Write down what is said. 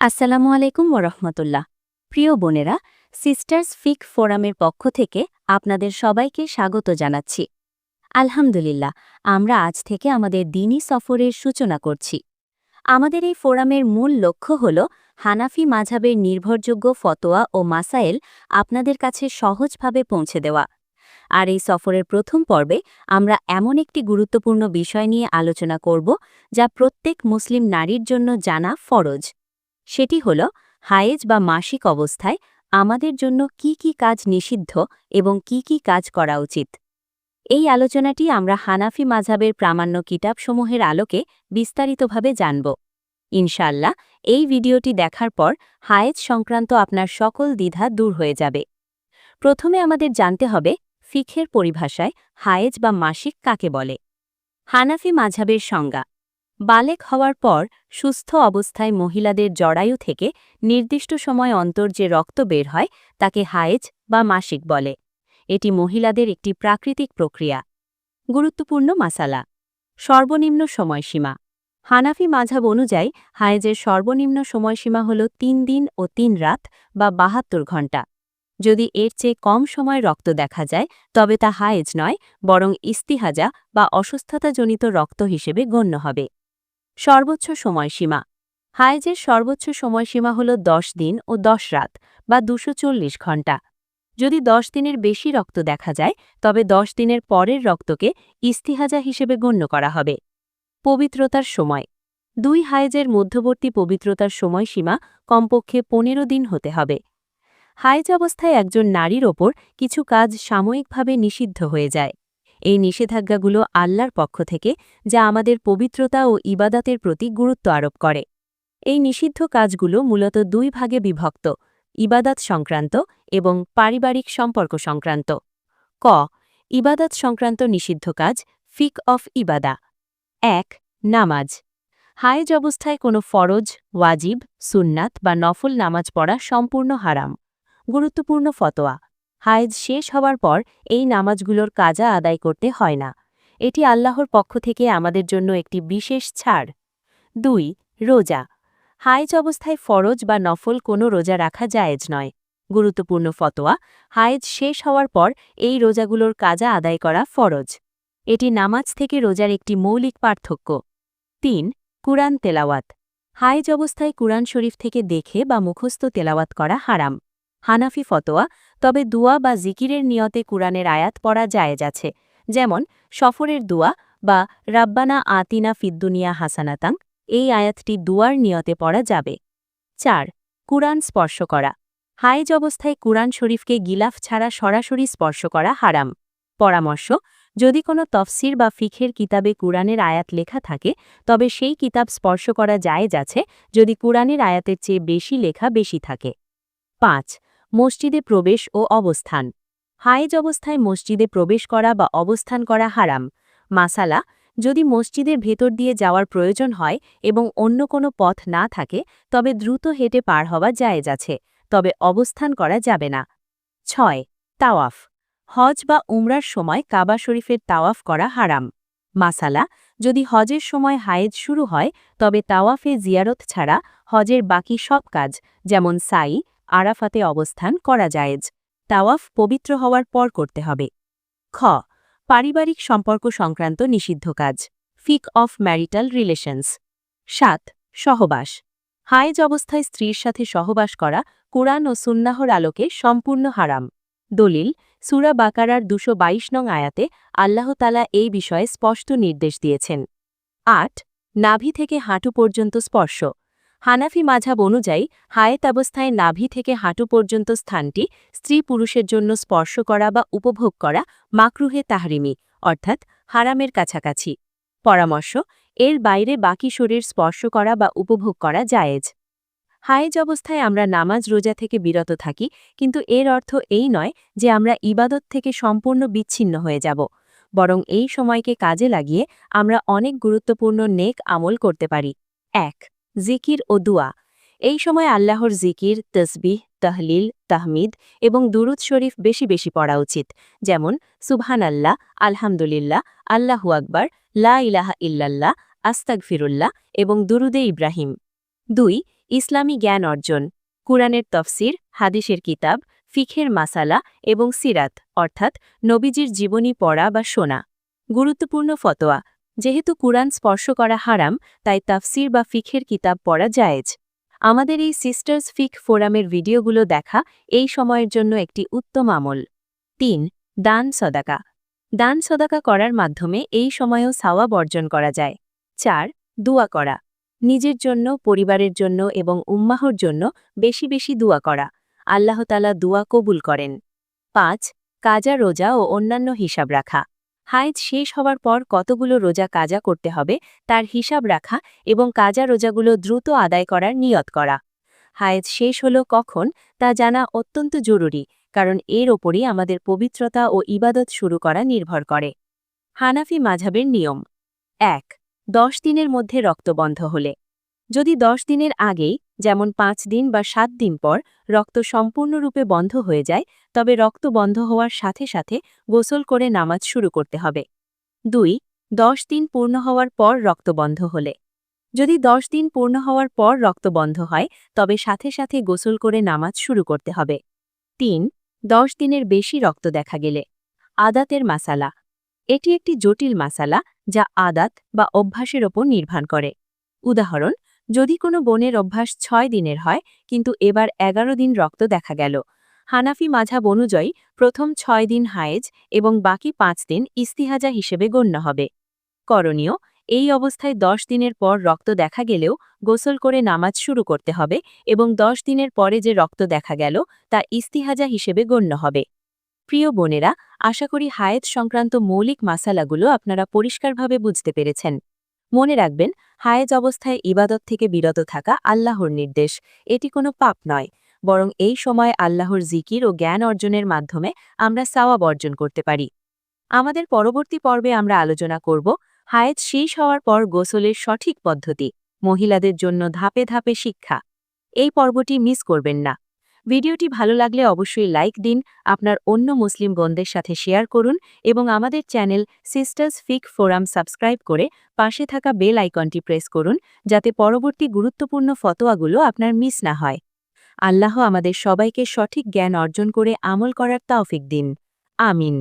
আসসালামু আলাইকুম ওরহমতুল্লাহ প্রিয় বোনেরা, সিস্টার্স ফিক ফোরামের পক্ষ থেকে আপনাদের সবাইকে স্বাগত জানাচ্ছি। আলহামদুলিল্লাহ, আমরা আজ থেকে আমাদের দিনী সফরের সূচনা করছি। আমাদের এই ফোরামের মূল লক্ষ্য হল হানাফি মাঝাবের নির্ভরযোগ্য ফতোয়া ও মাসাইল আপনাদের কাছে সহজভাবে পৌঁছে দেওয়া। আর এই সফরের প্রথম পর্বে আমরা এমন একটি গুরুত্বপূর্ণ বিষয় নিয়ে আলোচনা করব যা প্রত্যেক মুসলিম নারীর জন্য জানা ফরজ। সেটি হল, হায়েজ বা মাসিক অবস্থায় আমাদের জন্য কি কি কাজ নিষিদ্ধ এবং কি কি কাজ করা উচিত। এই আলোচনাটি আমরা হানাফি মাঝাবের প্রামাণ্য কিতাবসমূহের আলোকে বিস্তারিতভাবে জানব। ইনশাল্লাহ এই ভিডিওটি দেখার পর হায়েজ সংক্রান্ত আপনার সকল দ্বিধা দূর হয়ে যাবে। প্রথমে আমাদের জানতে হবে, ফিখের পরিভাষায় হায়েজ বা মাসিক কাকে বলে? হানাফি মাঝাবের সংজ্ঞা বালেক হওয়ার পর সুস্থ অবস্থায় মহিলাদের জরায়ু থেকে নির্দিষ্ট সময় অন্তর যে রক্ত বের হয়, তাকে হায়েজ বা মাসিক বলে। এটি মহিলাদের একটি প্রাকৃতিক প্রক্রিয়া। গুরুত্বপূর্ণ মাসালা। সর্বনিম্ন সময়সীমা। হানাফি মাঝাব অনুযায়ী, হায়েজের সর্বনিম্ন সময়সীমা হল তিন দিন ও তিন রাত বা বাহাত্তর ঘণ্টা। যদি এর চেয়ে কম সময় রক্ত দেখা যায়, তবে তা হায়েজ নয়, বরং ইস্তিহাজা বা অসুস্থতাজনিত রক্ত হিসেবে গণ্য হবে। সর্বোচ্চ সময়সীমা। হায়েজের সর্বোচ্চ সময়সীমা হল দশ দিন ও দশ রাত বা দুশো ঘণ্টা। যদি দশ দিনের বেশি রক্ত দেখা যায়, তবে দশ দিনের পরের রক্তকে ইস্তিহাজা হিসেবে গণ্য করা হবে। পবিত্রতার সময়। দুই হায়েজের মধ্যবর্তী পবিত্রতার সময়সীমা কমপক্ষে পনেরো দিন হতে হবে। হায়েজ অবস্থায় একজন নারীর ওপর কিছু কাজ সাময়িকভাবে নিষিদ্ধ হয়ে যায়। এই নিষেধাজ্ঞাগুলো আল্লাহর পক্ষ থেকে, যা আমাদের পবিত্রতা ও ইবাদাতের প্রতি গুরুত্ব আরোপ করে। এই নিষিদ্ধ কাজগুলো মূলত দুই ভাগে বিভক্ত, ইবাদাত সংক্রান্ত এবং পারিবারিক সম্পর্ক সংক্রান্ত। ক, ইবাদাত সংক্রান্ত নিষিদ্ধ কাজ, ফিক অফ ইবাদা। এক, নামাজ। হায়েজ অবস্থায় কোনো ফরজ, ওয়াজিব, সুন্নাত বা নফল নামাজ পড়া সম্পূর্ণ হারাম। গুরুত্বপূর্ণ ফতোয়া। হায়েজ শেষ হওয়ার পর এই নামাজগুলোর কাজা আদায় করতে হয় না। এটি আল্লাহর পক্ষ থেকে আমাদের জন্য একটি বিশেষ ছাড়। দুই, রোজা। হায়েজ অবস্থায় ফরজ বা নফল কোনো রোজা রাখা জায়েজ নয়। গুরুত্বপূর্ণ ফতোয়া, হায়েজ শেষ হওয়ার পর এই রোজাগুলোর কাজা আদায় করা ফরজ। এটি নামাজ থেকে রোজার একটি মৌলিক পার্থক্য। তিন, কুরআন তেলাওয়াত। হায়েজ অবস্থায় কুরআন শরীফ থেকে দেখে বা মুখস্থ তেলাওয়াত করা হারাম। হানাফি ফতোয়া, তবে দুয়া বা জিকিরের নিয়তে কুরআনের আয়াত পড়া জায়েজ আছে। যেমন, সফরের দুয়া বা রাব্বানা আতিনা ফিদ্দুনিয়া হাসানাতাং, এই আয়াতটি দুয়ার নিয়তে পড়া যাবে। চার, কুরআন স্পর্শ করা। হাইজ অবস্থায় কুরআন শরীফকে গিলাফ ছাড়া সরাসরি স্পর্শ করা হারাম। পরামর্শ, যদি কোনো তফসির বা ফিখের কিতাবে কুরআনের আয়াত লেখা থাকে, তবে সেই কিতাব স্পর্শ করা জায়েজ আছে যদি কুরআনের আয়াতের চেয়ে বেশি লেখা বেশি থাকে। পাঁচ মসজিদে প্রবেশ ও অবস্থান। হায়েজ অবস্থায় মসজিদে প্রবেশ করা বা অবস্থান করা হারাম। মাসালা, যদি মসজিদের ভেতর দিয়ে যাওয়ার প্রয়োজন হয় এবং অন্য কোনো পথ না থাকে, তবে দ্রুত হেঁটে পার হওয়া জায়েজ আছে, তবে অবস্থান করা যাবে না। ছয়, তাওয়াফ। হজ বা উমরার সময় কাবা শরীফের তাওয়াফ করা হারাম। মাসালা, যদি হজের সময় হায়েজ শুরু হয়, তবে তাওয়াফে জিয়ারত ছাড়া হজের বাকি সব কাজ, যেমন সাই আরাফাতে অবস্থান করা জায়েজ। তাওয়াফ পবিত্র হওয়ার পর করতে হবে। খ, পারিবারিক সম্পর্ক সংক্রান্ত নিষিদ্ধ কাজ। ফিক অফ ম্যারিটাল রিলেশনস। সাত, সহবাস। হায়েজ অবস্থায় স্ত্রীর সাথে সহবাস করা কোরআন ও সুন্নাহর আলোকে সম্পূর্ণ হারাম। দলিল, সুরা বাকারার দুশো নং আয়াতে আল্লাহতালা এই বিষয়ে স্পষ্ট নির্দেশ দিয়েছেন। আট, নাভি থেকে হাঁটু পর্যন্ত স্পর্শ। হানাফি মাঝাব অনুযায়ী, হায়েত অবস্থায় নাভি থেকে হাঁটু পর্যন্ত স্থানটি স্ত্রী পুরুষের জন্য স্পর্শ করা বা উপভোগ করা মাকরুহে তাহরিমি, অর্থাৎ হারামের কাছাকাছি। পরামর্শ, এর বাইরে বাকি শরীর স্পর্শ করা বা উপভোগ করা জায়েজ। হায়েজ অবস্থায় আমরা নামাজ রোজা থেকে বিরত থাকি, কিন্তু এর অর্থ এই নয় যে আমরা ইবাদত থেকে সম্পূর্ণ বিচ্ছিন্ন হয়ে যাব, বরং এই সময়কে কাজে লাগিয়ে আমরা অনেক গুরুত্বপূর্ণ নেক আমল করতে পারি। এক জিকির ও দুয়া। এই সময় আল্লাহর জিকির, তসবিহ, তহলিল, তাহমিদ এবং দুরুদ শরীফ বেশি বেশি পড়া উচিত। যেমন সুবহান আল্লাহ আলহামদুলিল্লাহ, আল্লাহু আকবর, লা ইলাহা ইল্লাল্লাহ আস্তাক ফিরুল্লাহ এবং দুরুদে ইব্রাহিম। দুই, ইসলামী জ্ঞান অর্জন। কুরআনের তফসির, হাদিসের কিতাব, ফিখের মাসালা এবং সিরাত, অর্থাৎ নবীজির জীবনী পড়া বা শোনা। গুরুত্বপূর্ণ ফতোয়া যেহেতু কুরআন স্পর্শ করা হারাম, তাই তাফসির বা ফিখের কিতাব পড়া জায়েজ। আমাদের এই সিস্টার্স ফিক ফোরামের ভিডিওগুলো দেখা, এই সময়ের জন্য একটি উত্তম আমল। তিন, দান সদাকা। দান সদাকা করার মাধ্যমে এই সময়েও সাওয়া বর্জন করা যায়। চার, দুয়া করা। নিজের জন্য, পরিবারের জন্য এবং উম্মাহর জন্য বেশি বেশি দুয়া করা। আল্লাহতালা দুয়া কবুল করেন। পাঁচ, কাজা, রোজা ও অন্যান্য হিসাব রাখা। হায়েজ শেষ হওয়ার পর কতগুলো রোজা কাজা করতে হবে তার হিসাব রাখা এবং কাজা রোজাগুলো দ্রুত আদায় করার নিয়ত করা। হায়েজ শেষ হল কখন তা জানা অত্যন্ত জরুরি, কারণ এর ওপরই আমাদের পবিত্রতা ও ইবাদত শুরু করা নির্ভর করে। হানাফি মাঝাবের নিয়ম। এক, দশ দিনের মধ্যে রক্ত বন্ধ হলে। যদি দশ দিনের আগেই, যেমন পাঁচ দিন বা সাত দিন পর, রক্ত সম্পূর্ণরূপে বন্ধ হয়ে যায়, তবে রক্ত বন্ধ হওয়ার সাথে সাথে গোসল করে নামাজ শুরু করতে হবে। দুই, দশ দিন পূর্ণ হওয়ার পর রক্ত বন্ধ হলে। যদি দশ দিন পূর্ণ হওয়ার পর রক্ত বন্ধ হয়, তবে সাথে সাথে গোসল করে নামাজ শুরু করতে হবে। তিন, দশ দিনের বেশি রক্ত দেখা গেলে। আদাতের মাসালা। এটি একটি জটিল মাসালা, যা আদাত বা অভ্যাসের ওপর নির্ভর করে। উদাহরণ যদি কোনো বনের অভ্যাস ছয় দিনের হয়, কিন্তু এবার এগারো দিন রক্ত দেখা গেল। হানাফি মাঝাব অনুযায়ী প্রথম ছয় দিন হায়েজ এবং বাকি পাঁচ দিন ইস্তিহাজা হিসেবে গণ্য হবে। করণীয়, এই অবস্থায় দশ দিনের পর রক্ত দেখা গেলেও গোসল করে নামাজ শুরু করতে হবে এবং দশ দিনের পরে যে রক্ত দেখা গেল, তা ইস্তিহাজা হিসেবে গণ্য হবে। প্রিয় বোনেরা, আশা করি হায়েত সংক্রান্ত মৌলিক মাসালাগুলো আপনারা পরিষ্কারভাবে বুঝতে পেরেছেন। মনে রাখবেন, হায়েজ অবস্থায় ইবাদত থেকে বিরত থাকা আল্লাহর নির্দেশ। এটি কোনো পাপ নয়। বরং এই সময় আল্লাহর জিকির ও জ্ঞান অর্জনের মাধ্যমে আমরা সাওয়াব অর্জন করতে পারি। আমাদের পরবর্তী পর্বে আমরা আলোচনা করব, হায়েজ শেষ হওয়ার পর গোসলের সঠিক পদ্ধতি, মহিলাদের জন্য ধাপে ধাপে শিক্ষা। এই পর্বটি মিস করবেন না। ভিডিওটি ভালো লাগলে অবশ্যই লাইক দিন, আপনার অন্য মুসলিম বোনদের সাথে শেয়ার করুন এবং আমাদের চ্যানেল সিস্টার্স ফিক ফোরাম সাবস্ক্রাইব করে পাশে থাকা বেল আইকনটি প্রেস করুন, যাতে পরবর্তী গুরুত্বপূর্ণ ফতোয়াগুলো আপনার মিস না হয়। আল্লাহ আমাদের সবাইকে সঠিক জ্ঞান অর্জন করে আমল করার তাওফিক দিন। আমিন।